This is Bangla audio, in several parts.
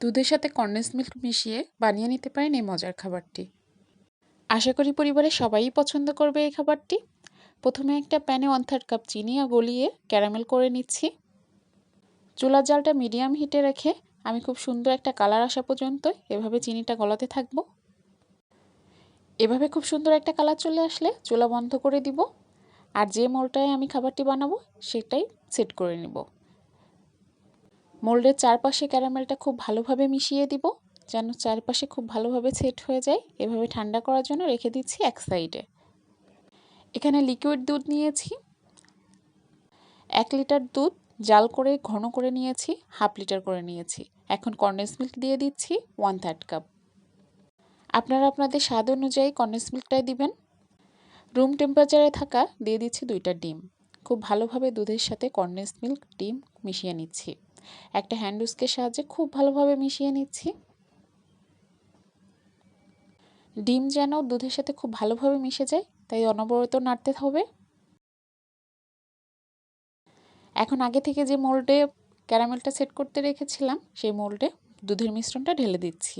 দুধের সাথে কন্ডেন্স মিল্ক মিশিয়ে বানিয়ে নিতে পারেন এই মজার খাবারটি। আশা করি পরিবারের সবাই পছন্দ করবে এই খাবারটি। প্রথমে একটা প্যানে ওয়ান থার্ড কাপ চিনি গলিয়ে ক্যারামেল করে নিচ্ছি। চুলার জালটা মিডিয়াম হিটে রেখে আমি খুব সুন্দর একটা কালার আসা পর্যন্ত এভাবে চিনিটা গলাতে থাকব। এভাবে খুব সুন্দর একটা কালার চলে আসলে চুলা বন্ধ করে দিব। আর যে মোলটায় আমি খাবারটি বানাবো সেটাই সেট করে নিব। মোল্ডের চারপাশে ক্যারামেলটা খুব ভালোভাবে মিশিয়ে দিব, যেন চারপাশে খুব ভালোভাবে সেট হয়ে যায়। এভাবে ঠান্ডা করার জন্য রেখে দিচ্ছি এক সাইডে। এখানে লিকুইড দুধ নিয়েছি। এক লিটার দুধ জাল করে, ঘন করে নিয়েছি, হাফ লিটার করে নিয়েছি। এখন কন্ডেন্স মিল্ক দিয়ে দিচ্ছি ওয়ান থার্ড কাপ। আপনারা আপনাদের স্বাদ অনুযায়ী কন্ডেন্স মিল্কটাই দিবেন। রুম টেম্পারেচারে থাকা দিয়ে দিচ্ছি দুইটা ডিম। খুব ভালোভাবে দুধের সাথে কন্ডেন্স মিল্ক ডিম মিশিয়ে নিচ্ছি। একটা হ্যান্ড উস্কের সাহায্যে খুব ভালোভাবে মিশিয়ে নিচ্ছি। ডিম যেন দুধের সাথে খুব ভালোভাবে মিশে যায়, তাই অনবরত নাড়তে হবে। এখন আগে থেকে যে মোল্ডে ক্যারামেলটা সেট করতে রেখেছিলাম, সেই মোল্ডে দুধের মিশ্রণটা ঢেলে দিচ্ছি।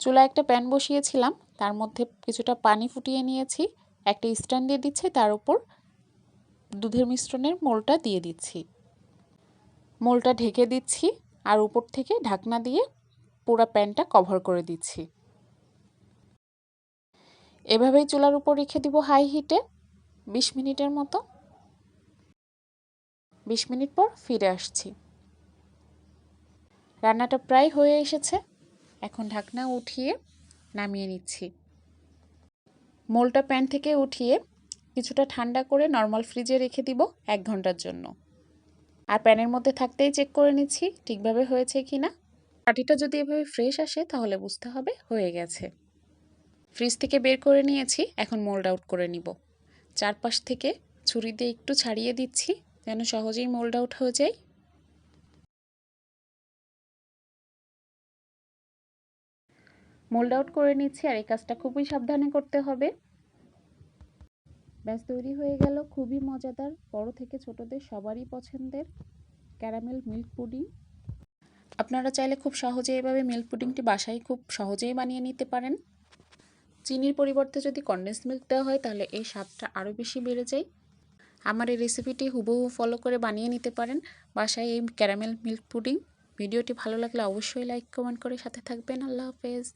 চুলা একটা প্যান বসিয়েছিলাম, তার মধ্যে কিছুটা পানি ফুটিয়ে নিয়েছি, একটা স্ট্যান্ড দিয়ে দিচ্ছি, তার উপর দুধের মিশ্রণের মোলটা দিয়ে দিচ্ছি। মোলটা ঢেকে দিচ্ছি আর উপর থেকে ঢাকনা দিয়ে পুরো প্যানটা কভার করে দিচ্ছি। এভাবেই চুলার উপর রেখে দিব হাই হিটে বিশ মিনিটের মতো। বিশ মিনিট পর ফিরে আসছি। রান্নাটা প্রায় হয়ে এসেছে। এখন ঢাকনা উঠিয়ে নামিয়ে নিচ্ছি। মোলটা প্যান থেকে উঠিয়ে কিছুটা ঠান্ডা করে নর্মাল ফ্রিজে রেখে দিব এক ঘণ্টার জন্য। আর প্যানের মধ্যে থাকতেই চেক করে নিচ্ছি, ঠিকভাবে হয়েছে কি না কাঠিটা যদি এভাবে ফ্রেশ আসে, তাহলে বুঝতে হবে হয়ে গেছে। ফ্রিজ থেকে বের করে নিয়েছি, এখন মোল্ড আউট করে নিব। চারপাশ থেকে ছুরি দিয়ে একটু ছাড়িয়ে দিচ্ছি, যেন সহজেই মোল্ড আউট হয়ে যায়। মোল্ড আউট করে নিচ্ছি, আর এই কাজটা খুবই সাবধানে করতে হবে। ব্যাস তৈরি হয়ে গেল খুবই মজাদার, বড় থেকে ছোটদের সবারই পছন্দের ক্যারামেল মিল্ক পুডিং। আপনারা চাইলে খুব সহজে এভাবে মিল্ক পুডিংটি বাসায় খুব সহজেই বানিয়ে নিতে পারেন। চিনির পরিবর্তে যদি কন্ডেন্স মিল্ক দেওয়া হয়, তাহলে এই স্বাদটা আরও বেশি বেড়ে যায়। আমার এই রেসিপিটি হুবহু ফলো করে বানিয়ে নিতে পারেন বাসায় এই ক্যারামেল মিল্ক পুডিং। ভিডিওটি ভালো লাগলে অবশ্যই লাইক কমেন্ট করে সাথে থাকবেন। আল্লাহ হাফেজ।